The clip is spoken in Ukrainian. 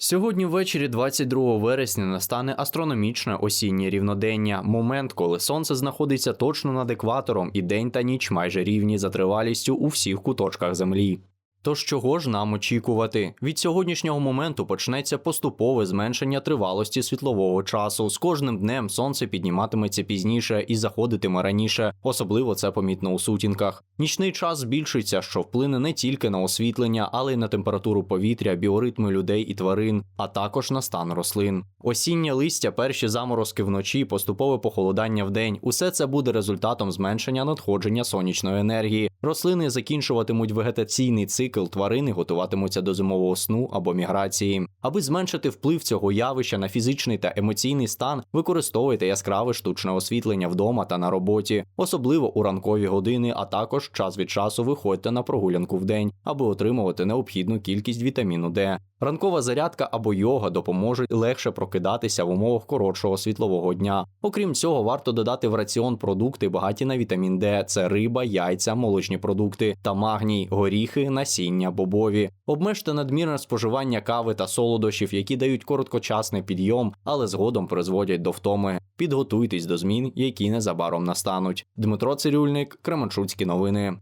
Сьогодні ввечері 22 вересня настане астрономічне осіннє рівнодення, момент, коли сонце знаходиться точно над екватором, і день та ніч майже рівні за тривалістю у всіх куточках землі. Тож чого ж нам очікувати? Від сьогоднішнього моменту почнеться поступове зменшення тривалості світлового часу. З кожним днем сонце підніматиметься пізніше і заходитиме раніше, особливо це помітно у сутінках. Нічний час збільшиться, що вплине не тільки на освітлення, але й на температуру повітря, біоритми людей і тварин, а також на стан рослин. Осіннє листя, перші заморозки вночі, поступове похолодання вдень. Усе це буде результатом зменшення надходження сонячної енергії. Рослини закінчуватимуть вегетаційний цикл, тварини готуватимуться до зимового сну або міграції. Аби зменшити вплив цього явища на фізичний та емоційний стан, використовуйте яскраве штучне освітлення вдома та на роботі, особливо у ранкові години, а також час від часу виходьте на прогулянку вдень, аби отримувати необхідну кількість вітаміну Д. Ранкова зарядка або йога допоможуть легше прокидатися в умовах коротшого світлового дня. Окрім цього, варто додати в раціон продукти багаті на вітамін Д: це риба, яйця, молочні продукти та магній, горіхи, насіння, бобові. Обмежте надмірне споживання кави та солодощів, які дають короткочасний підйом, але згодом призводять до втоми. Підготуйтесь до змін, які незабаром настануть. Дмитро Цирюльник, Кременчуцькі новини.